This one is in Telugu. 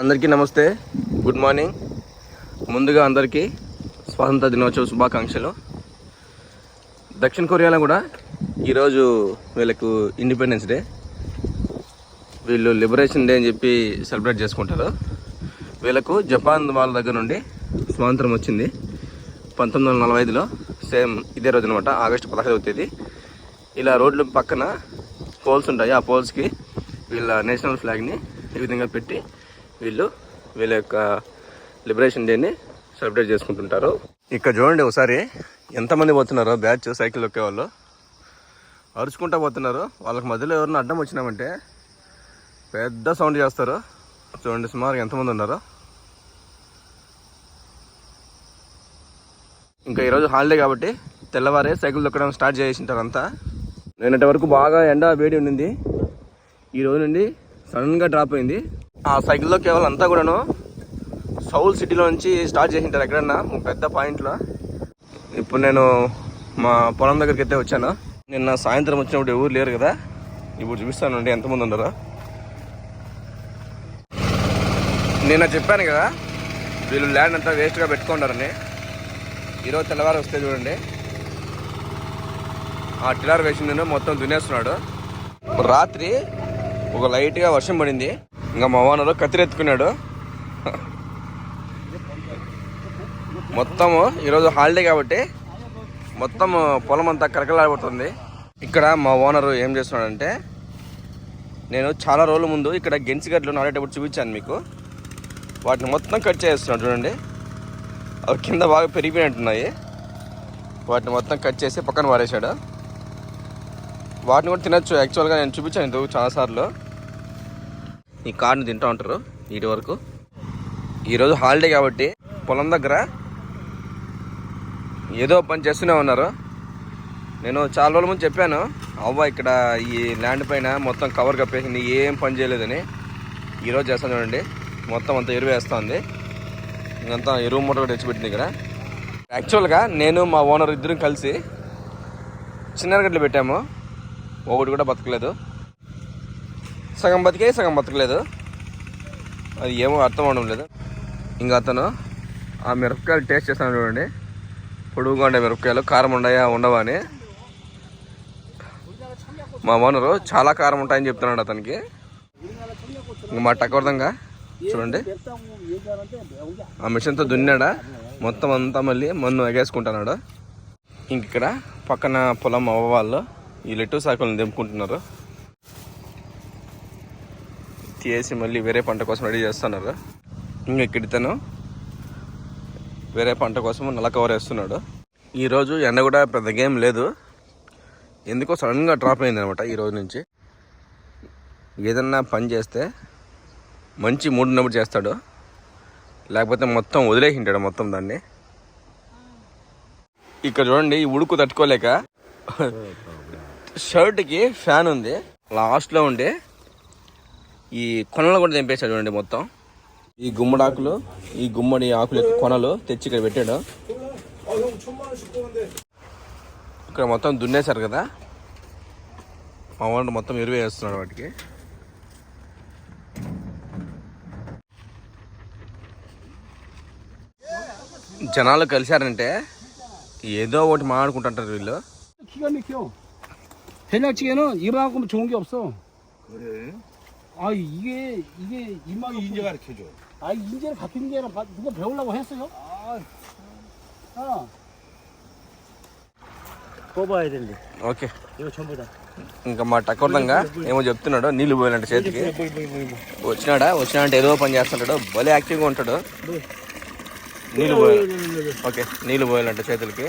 అందరికీ నమస్తే. Good morning. ముందుగా అందరికీ స్వాతంత్ర దినోత్సవ శుభాకాంక్షలు. దక్షిణ కొరియాలో కూడా ఈరోజు వీళ్ళకు ఇండిపెండెన్స్ డే వీళ్ళు లిబరేషన్ డే అని చెప్పి సెలబ్రేట్ చేసుకుంటారు. వీళ్ళకు జపాన్ వాళ్ళ దగ్గర నుండి స్వాతంత్రం వచ్చింది. పంతొమ్మిది వందల నలభై ఐదులో సేమ్ ఇదే రోజు అనమాట ఆగస్టు పదహైదవ తేదీ. ఇలా రోడ్ల పక్కన పోల్స్ ఉంటాయి. ఆ పోల్స్కి వీళ్ళ నేషనల్ ఫ్లాగ్ని ఈ విధంగా పెట్టి వీళ్ళు వీళ్ళ యొక్క లిబరేషన్ డేని సెలబ్రేట్ చేసుకుంటుంటారు. ఇక్కడ చూడండి ఒకసారి ఎంతమంది పోతున్నారో? బ్యాచ్ సైకిల్ ఎక్కే వాళ్ళు. అరుచుకుంటా పోతున్నారు. వాళ్ళకి మధ్యలో ఎవరిని అడ్డం వచ్చినామంటే పెద్ద సౌండ్ చేస్తారు. చూడండి సుమారు ఎంతమంది ఉన్నారో? ఇంకా ఈరోజు హాలిడే కాబట్టి తెల్లవారే సైకిల్ తొక్కడం స్టార్ట్ చేసింటారు అంతా. నిన్నటి వరకు బాగా ఎండ వేడి ఉండింది. ఈ రోజు నుండి సడన్గా డ్రాప్ అయింది. ఆ సైకిల్లో కేవలం అంతా కూడాను సౌల్ సిటీలో నుంచి స్టార్ట్ చేసింటారు ఎక్కడన్నా ఒక పెద్ద పాయింట్లో. ఇప్పుడు నేను మా పొలం దగ్గరికి అయితే వచ్చాను. నిన్న సాయంత్రం వచ్చినప్పుడు ఎవరు లేరు కదా ఇప్పుడు చూపిస్తానండి ఎంతమంది ఉన్నారో. నిన్న చెప్పాను కదా వీళ్ళు ల్యాండ్ అంతా వేస్ట్గా పెట్టుకుంటారని. ఈరోజు తెల్లవారు వస్తే చూడండి. ఆ టిలార్ వేసింది మొత్తం దున్నేస్తున్నాడు. రాత్రి ఒక లైట్గా వర్షం పడింది. ఇంకా మా ఓనరు కత్తిరెత్తుకున్నాడు. మొత్తము ఈరోజు హాలిడే కాబట్టి మొత్తం పొలం అంతా కరకలాడిపోతుంది ఇక్కడ మా ఓనరు ఏం చేస్తున్నాడంటే నేను చాలా రోజుల ముందు ఇక్కడ గెంచిగడ్లు నాడేటప్పుడు చూపించాను మీకు. వాటిని మొత్తం కట్ చేస్తున్నాడు చూడండి. అవి కింద బాగా పెరిగిపోయినట్టున్నాయి. వాటిని మొత్తం కట్ చేసి పక్కన పారేశాడు వాటిని కూడా తినచ్చు. యాక్చువల్గా నేను చూపించాను ఇందుకు చాలాసార్లు. ఈ కార్ని తింటూ ఉంటారు నీటి వరకు. ఈరోజు హాలిడే కాబట్టి పొలం దగ్గర ఏదో పని చేస్తూనే ఉన్నారు. నేను చాలా రోజుల ముందు చెప్పాను అవ్వ ఇక్కడ ఈ ల్యాండ్ పైన మొత్తం కవర్ కప్పేసింది ఏం పని చేయలేదని. ఈరోజు చేస్తాను చూడండి. మొత్తం అంతా ఎరువు వేస్తుంది. ఇంకంతా ఎరువు మూట కూడా తెచ్చిపెట్టింది ఇక్కడ. యాక్చువల్గా నేను మా ఓనర్ ఇద్దరం కలిసి చిన్నరగడ్లు పెట్టాము. ఒకటి కూడా బతకలేదు. సగం బతికే సగం బతకలేదు. అది ఏమో అర్థం అవడం లేదు. ఇంకా అతను ఆ మిరపకాయలు టేస్ట్ చేస్తాను చూడండి. పొడుగుగా ఉండే మిరపకాయలు కారం ఉండయా ఉండవా అని. మా ఓనరు చాలా కారం ఉంటాయని చెప్తున్నాడు అతనికి. మా టక్కవర్దంగా చూడండి. ఆ మిషన్తో దున్నాడా? మొత్తం అంతా మళ్ళీ మన్ను ఎగేసుకుంటున్నాడు. ఇంక ఇక్కడ పక్కన పొలం అవ్వ వాళ్ళు ఈ లెట్టు సాకులను దింపుకుంటున్నారు తీసి మళ్ళీ వేరే పంట కోసం రెడీ చేస్తున్నారు. ఇంకా ఇక్కడ ఇతను వేరే పంట కోసం నల్ల కవర్ వేస్తున్నాడు. ఈరోజు ఎండ కూడా పెద్ద గేమ్ లేదు. ఎందుకో సడన్గా డ్రాప్ అయింది అనమాట ఈ రోజు నుంచి. ఏదన్నా పని చేస్తే మంచి మూడు ఉన్నప్పుడు చేస్తాడు. లేకపోతే మొత్తం వదిలేసింటాడు మొత్తం దాన్ని. ఇక్కడ చూడండి ఈ ఉడుకు తట్టుకోలేక షర్ట్కి ఫ్యాన్ ఉంది. లాస్ట్లో ఉండి. ఈ కొనలు కూడా తెంపేశాడు చూడండి మొత్తం. ఈ గుమ్మడాకులు ఈ గుమ్మడి ఆకులు యొక్క కొనలు తెచ్చి ఇక్కడ పెట్టాడు. ఇక్కడ మొత్తం దున్నేశారు కదా? మా వాళ్ళు మొత్తం ఎరువు వేస్తున్నాడు వాటికి. జనాలు కలిశారంటే ఏదో ఒకటి మాట్లాడుకుంటుంటారు వీళ్ళు. చికెన్ చికెన్ ఈ చూంకి వస్తాం 찌개는 이만큼 좋은 게 없어. 그래? 아 이게 이게 이만큼 인제 가르쳐줘. 아 인재를 가르치는 게 아니라 바- 누가 배우려고 했어요? 아, 아. 뽑아야 될리 ఓకే 이거 전부 다 ఇంకా మా టక్కొరదంగా ఏమో చెప్తున్నాడు నీళ్ళు పోయినట్టు చేతికి వచ్చినాడా వచ్చినా అంటే ఏదో పని చేస్తుంటాడు భలే యాక్టివ్గా ఉంటాడు నీళ్ళు పోయి ఓకే నీళ్ళు పోయాలంట చేతులకి